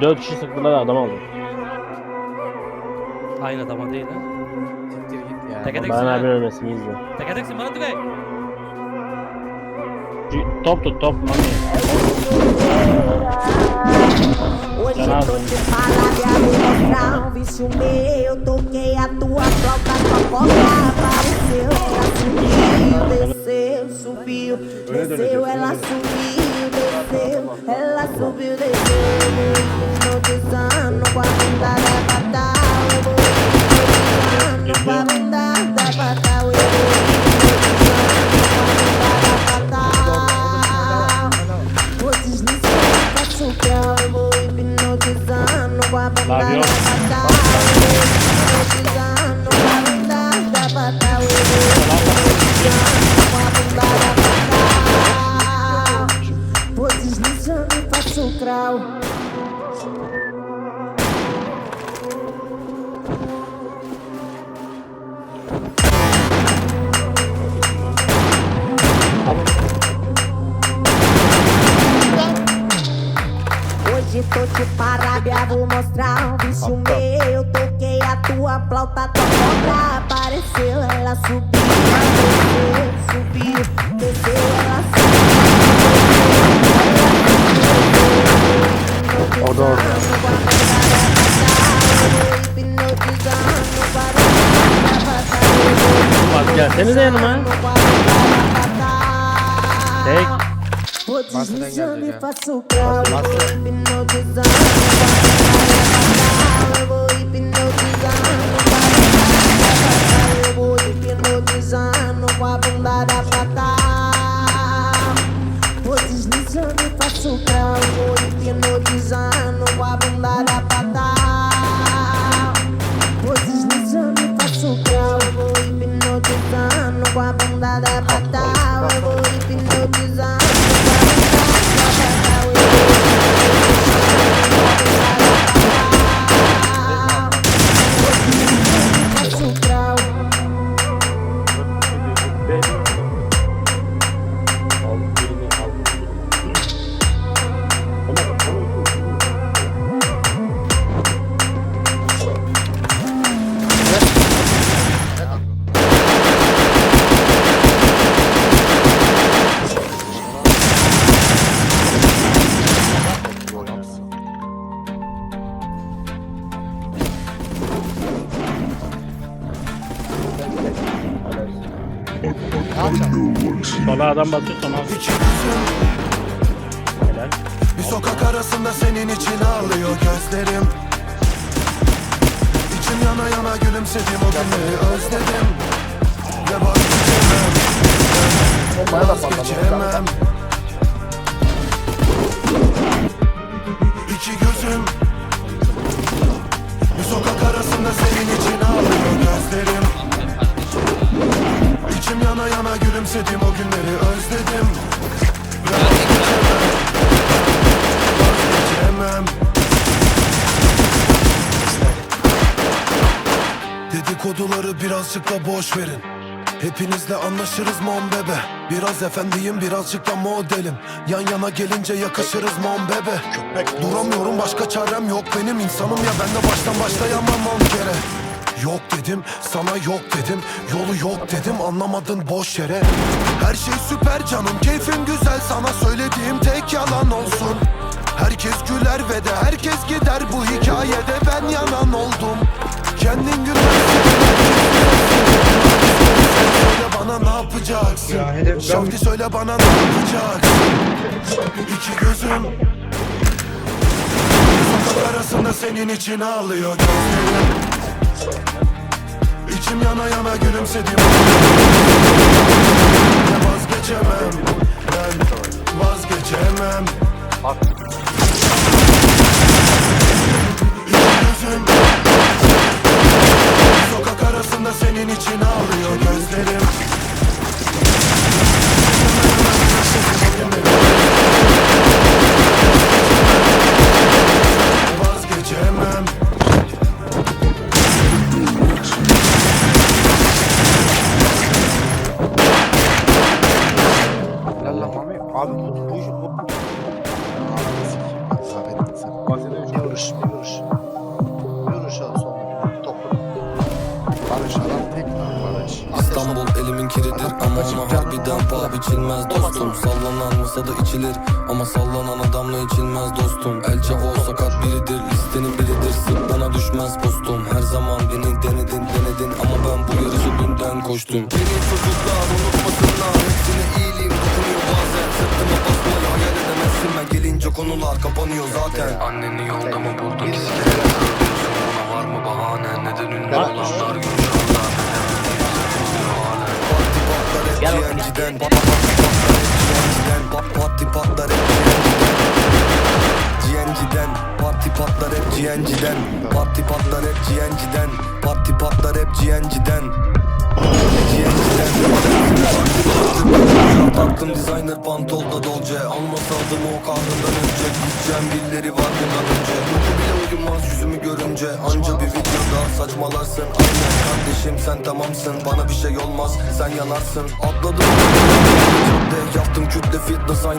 4 kişi sıktılar adam aldı. Hayır adama değil ha. Siktir git ya. Teke Ben teksin abinin ha. ölmesini izle. Teke teksin bana. Şu- Top tut top mami. Hoje Danado. tô de palavra, vou mostrar um vício meu. Toquei a tua tua coca apareceu. Subiu, desceu, subiu, desceu. Hoje tô te parando parábia, vou mostrar um vício meu. Toquei a tua flauta, tua cobra apareceu. Ela subiu, desceu, subiu, desceu, ela subiu. O da orada. Hipnotizando com a bunda da batalha. Bak gelsenize yanıma. Tek. Deslizando e faço o grau. Hipnotizando Eu vou hipnotizando Eu vou hipnotizando com a bunda da fatal Vou deslizando e faço o grau. Vou hipnotizando com a bunda da fatal Vou deslizando e faço o grau. Vou hipnotizando com a bunda da fatal. Eu vou hipnotizando Sola adam batıyor sonra. Helal. Bir sokak arasında senin için ağlıyor gözlerim. İçim yana yana gülümsediğim o günleri özledim. Ve vazgeçemem. Vazgeçemem. İki gözüm yana gülümsediğim o günleri özledim. Vazgeçemem. Dedikoduları birazcık da boş verin. Hepinizle anlaşırız mom bebe. Biraz efendiyim birazcık da modelim. Yan yana gelince yakışırız mom bebe. Duramıyorum başka çarem yok. Benim insanım ya ben de baştan başlayamam on kere Yok dedim sana yok dedim Yolu yok dedim anlamadın boş yere. Her şey süper canım keyfim güzel Sana söylediğim tek yalan olsun. Herkes güler ve de herkes gider Bu hikayede ben yanan oldum. Kendin gülersin bana ne yapacaksın? Şavdi söyle bana ne yapacaksın? İki gözüm Sokak arasında senin için ağlıyor. gözlerim İçim yana yana gülümsediğim vazgeçemem Ben vazgeçemem. İki Bu, İstanbul elimin kiridir ama ona harbiden paha biçilmez dostum. Sallanan masada içilir ama sallanan adamla içilmez dostum. Elçe olsa kat konular kapanıyor zaten. Anneni yolda mı buldun ki sikerek söylüyorsun Buna var mı bahane? Neden ünlü olanlar gülüşanlar Parti patlar hep GNG'den Parti patlar hep GNG'den Parti patlar hep GNG'den Parti patlar hep GNG'den Parti patlar hep GNG'den GNG'den Taktım designer pantolda dolce. Almasa adımı o kahrından önce. Gideceğim birileri var bundan önce. Mutlu bile uyumaz yüzümü görünce. Anca bir videoda saçmalarsın. Aynen kardeşim sen tamamsın. Bana bir şey olmaz sen yanarsın. Atladım. Yaptım kütle fitness aynı